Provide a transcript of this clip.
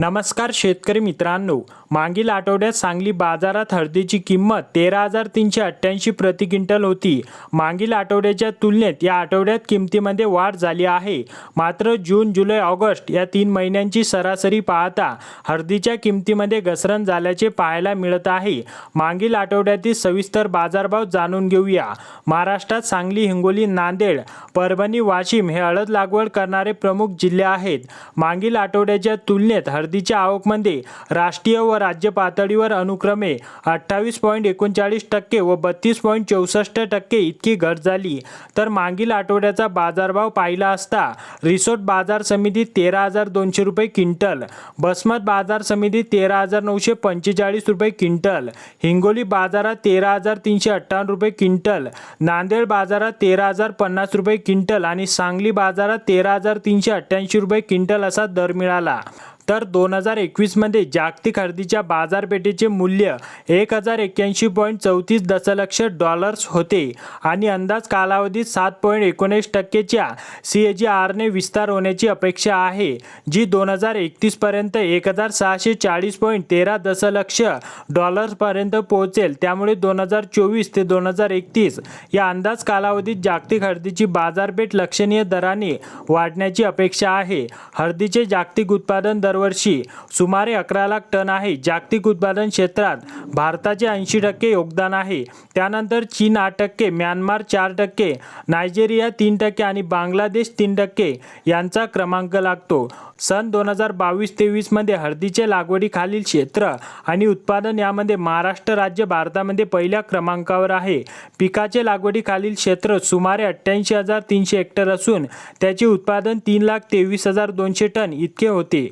नमस्कार शेतकरी मित्रांनो. मागील आठवड्यात सांगली बाजारात हळदीची किंमत तेरा हजार तीनशे अठ्ठ्याऐंशी प्रति क्विंटल होती. मागील आठवड्याच्या तुलनेत या आठवड्यात किमतीमध्ये वाढ झाली आहे. मात्र जून जुलै ऑगस्ट या तीन महिन्यांची सरासरी पाहता हळदीच्या किमतीमध्ये घसरण झाल्याचे पाहायला मिळत आहे. मागील आठवड्यातील सविस्तर बाजारभाव जाणून घेऊया. महाराष्ट्रात सांगली हिंगोली नांदेड परभणी वाशिम हे हळद लागवड करणारे प्रमुख जिल्हे आहेत. मागील आठवड्याच्या तुलनेत गर्दीच्या आवकमध्ये राष्ट्रीय व राज्य पातळीवर अनुक्रमे अठ्ठावीस पॉईंट एकोणचाळीस टक्के व बत्तीस पॉईंट चौसष्ट टक्के इतकी घट झाली. तर मागील आठवड्याचा बाजारभाव पाहिला असता रिसोर्ट बाजार समिती तेरा हजार दोनशे रुपये क्विंटल बसमत बाजार समिती तेरा हजार नऊशे पंचेचाळीस रुपये क्विंटल हिंगोली बाजारात तेरा हजार तीनशे अठ्ठावन्न रुपये क्विंटल नांदेड बाजारात तेरा हजार पन्नास रुपये क्विंटल आणि सांगली बाजारात तेरा हजार तीनशे अठ्ठ्याऐंशी रुपये क्विंटल असा दर मिळाला. तर दोन हजार एकवीसमध्ये जागतिक हळदीच्या बाजारपेठेचे मूल्य एक हजार एक्क्याऐंशी पॉईंट चौतीस दशलक्ष डॉलर्स होते आणि अंदाज कालावधीत सात पॉईंट एकोणीस टक्केच्या सी ए जी आरने विस्तार होण्याची अपेक्षा आहे जी दोन हजार एकतीसपर्यंत एक हजार सहाशे चाळीस पॉईंट तेरा दशलक्ष डॉलर्सपर्यंत पोहोचेल. त्यामुळे दोन हजार चोवीस ते दोन हजार एकतीस या अंदाज कालावधीत जागतिक हळदीची बाजारपेठ लक्षणीय दराने वाढण्याची अपेक्षा आहे. हळदीचे जागतिक उत्पादन दर दरवर्षी सुमारे अकरा लाख टन आहे. जागतिक उत्पादन क्षेत्रात भारताचे ऐंशी टक्के योगदान आहे. त्यानंतर चीन आठ टक्के म्यानमार चार टक्के नायजेरिया तीन टक्के आणि बांगलादेश तीन टक्के यांचा क्रमांक लागतो. सन दोन हजार बावीस तेवीसमध्ये हळदीचे लागवडीखालील क्षेत्र आणि उत्पादन यामध्ये महाराष्ट्र राज्य भारतामध्ये पहिल्या क्रमांकावर आहे. पिकाचे लागवडीखालील क्षेत्र सुमारे अठ्ठ्याऐंशी हजार तीनशे हेक्टर असून त्याचे उत्पादन तीन लाख तेवीस हजार दोनशे टन इतके होते.